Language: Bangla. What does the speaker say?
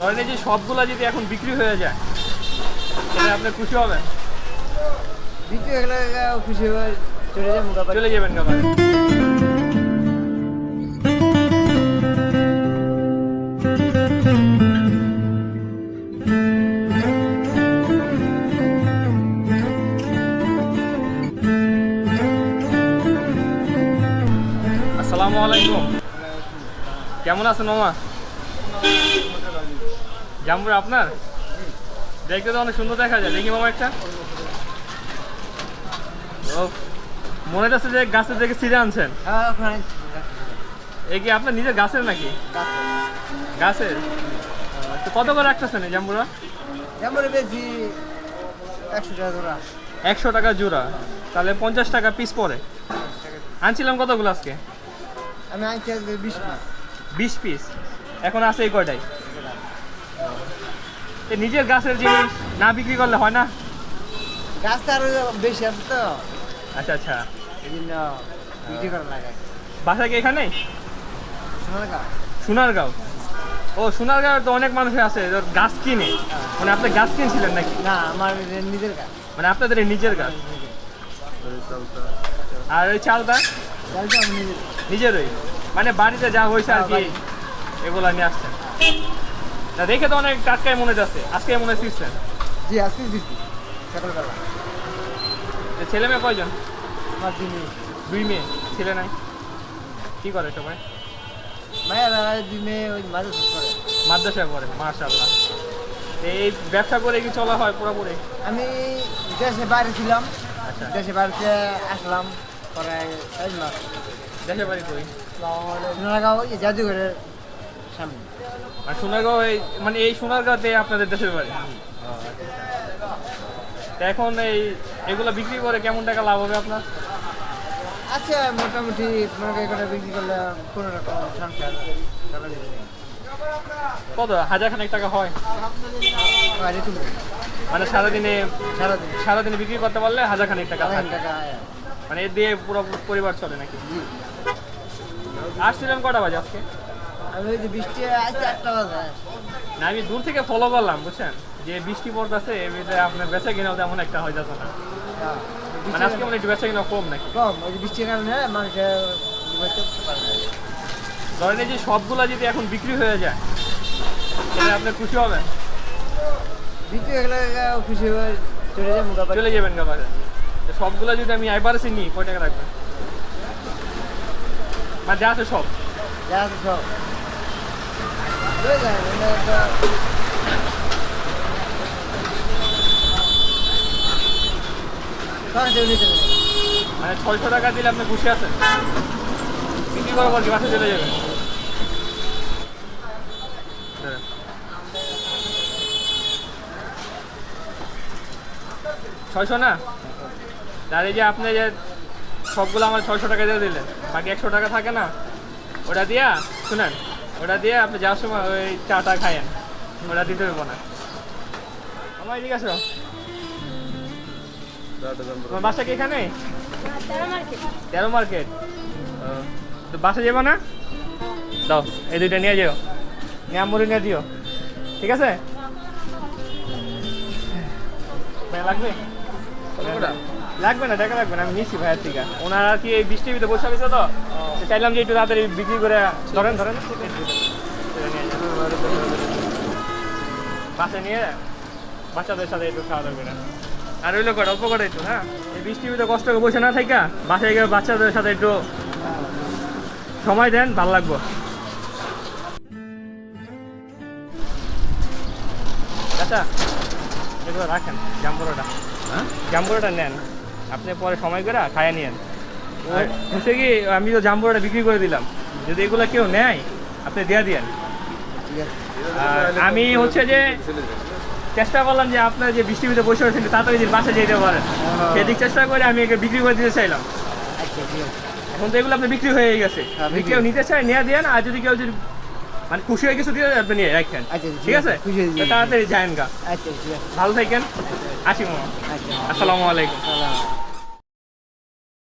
ধরেন যে সবগুলা যদি এখন বিক্রি হয়ে যায় তাহলে আপনি খুশি হবেন বিক্রি হয়ে গেলে খুশি হয়ে চলে মোটামুটি। চলে যাবেন কাবার আসসালামু আলাইকুম। কেমন আছেন মামা? জাম্বুর আপনার? দেখতে তো অনেক সুন্দর দেখা যায়। দেখি মামা একটা। ও মনে হচ্ছে যে গাছের থেকে ছিঁড়ে আনছেন। হ্যাঁ এই কি আপনার নিজের গাছের নাকি? গাছের? তো কত করে রাখতেছেন এই জাম্বুরা? বেশি একশো টাকা ধরা একশো টাকা জোড়া। তাহলে পঞ্চাশ টাকা পিস পড়ে। আনছিলাম কতগুলো আজকে? আমি আনছি আজকে বিশ পিস বিশ পিস এখন আছে এই কয়টাই নিজের গাছের জিনিস না বিক্রি করলে হয় না? গাছটা আরও বেশি আছে তো। আচ্ছা আচ্ছা। এই জন্য বিক্রি করা লাগে। বাসা কি এখানে? শোনা সোনারগাঁও। ও সোনারগাঁও তো অনেক মানুষ আছে গাছ কিনে। মানে আপনি গাছ কিনছিলেন নাকি? না আমার নিজের গাছ। মানে আপনাদের নিজের গাছ? আর ওই চালটা? নিজেরই। মানে বাড়িতে যা হয়েছে আর হ্যাঁ, কি বাড়ি। এগুলা নিয়ে আসছেন। তা দেখে তো অনেক টাটকাই মনে যাচ্ছে। আজকে মনে শিখছেন জি আজকে দিচ্ছি। সকালবেলা ছেলে মেয়ে কয়জন? আমার দিনে দুই মেয়ে। ছেলে নাই? কি করে সবাই মায়ের দিনে ওই মাঝে শেষ করে মাদ্রাসা করে মাশাল্লাহ এই ব্যবসা করে কি চলা হয় পুরোপুরি? আমি দেশে বাইরে ছিলাম। আচ্ছা। দেশে বাড়িতে আসলাম পরে দেশে বাড়ি করি ওই জাদুঘরের সামনে। আর সোনারগাঁও এই মানে এই সোনারগাঁওতে আপনাদের দেশের বাড়ি। এখন এই এগুলো বিক্রি করে কেমন টাকা লাভ হবে আপনার? আচ্ছা মোটামুটি করি এখানে বিক্রি করলে কোনো রকম সংসার কত? হাজার খানেক টাকা হয়। মানে সারাদিনে সারাদিন। সারাদিনে বিক্রি করতে পারলে হাজার খানেক টাকা আয়। মানে এর দিয়ে পুরো পরিবার চলে নাকি? জি আসছিলেন কটা বাজে আজকে? আমি ওই যে বৃষ্টি আছে আটটা বাজে। না আমি দূর থেকে ফলো করলাম বুঝছেন? যে বৃষ্টি পড়তেছে এমনিতে আপনার বেচা কিনাও তেমন একটা হয়ে যাচ্ছে না। হ্যাঁ। মানে আজকে মনে একটু বেচা কিনা কম নাকি? কম ওই যে বৃষ্টির কারণে মানুষের ধরেন এই যে সবগুলা যদি এখন বিক্রি হয়ে যায় তাহলে আপনি খুশি হবেন? বিক্রি হয়ে গেলে খুশি হয়ে চলে মোটামুটি চলে যাবেন গাবারে সবগুলা যদি আমি আইবারসি নিই কয় টাকা রাখবেন মানে যা আছে সব? যা আছে সব। মানে ছয়শো টাকা দিলে আপনি খুশি আছেন? বিক্রি করার পর কি বাসে চলে যাবেন? হ্যাঁ। ছয়শো না? এই যে আপনি যে সবগুলো আমার ছয়শো টাকা দিয়ে দিলেন, বাকি একশো টাকা থাকে না, ওটা দিয়া, শুনেন। ওটা দিয়ে আপনি যাওয়ার সময় ওই চাটা খায়েন ওটা দিতে হবে না। আমার এদিকে আসো। তোমার বাসা কি এখানে? তেরো মার্কেট। তো বাসা যাব না? দাও, এই দুইটা নিয়ে যাও। নিয়ে আমরি নিয়ে দিও। ঠিক আছে? লাগবে? লাগবে না টাকা লাগবে না আমি নিচ্ছি ভাইয়ের থেকে। ওনারা কি এই বৃষ্টির ভিতরে বসে আছে তো? চাইলাম যে একটু তাড়াতাড়ি বিক্রি করে ধরেন ধরেন। বাসা নিয়ে বাচ্চাদের সাথে একটু খাওয়া দাওয়া করে। আর ওই লোক অল্প করে একটু হ্যাঁ? এই বৃষ্টির ভিতরে কষ্ট করে বসে না থাকা বাসায় গিয়ে বাচ্চাদের সাথে একটু সময় দেন ভালো লাগবো। আচ্ছা এগুলো রাখেন জাম্বুরোটা হ্যাঁ? জাম্বুরোটা নেন। আপনি পরে সময় করে খাইয়ে নিয়েন। আর হচ্ছে কি আমি তো জাম্বুরোটা বিক্রি করে দিলাম। যদি এগুলো কেউ নেয় আপনি দিয়ে দিয়েন। আমি হচ্ছে যে চেষ্টা করলাম যে আপনার যে বৃষ্টির ভিতরে বসে আছেন তাড়াতাড়ি বাসা যেতে পারেন। সেদিক চেষ্টা করে আমি একে বিক্রি করে দিতে চাইলাম। আচ্ছা এখন তো এগুলো আপনার বিক্রি হয়ে গেছে। হ্যাঁ। কেউ নিতে চায় নিয়ে দেন। আর যদি কেউ যদি মানে খুশি হয়ে কিছু দিয়ে আপনি নিয়ে রাখেন। আচ্ছা, ঠিক আছে? খুশি হয়ে তাড়াতাড়ি যায়েন গা। আচ্ছা ভালো থাকেন। আসি মামা। আচ্ছা। আসসালামু আলাইকুম।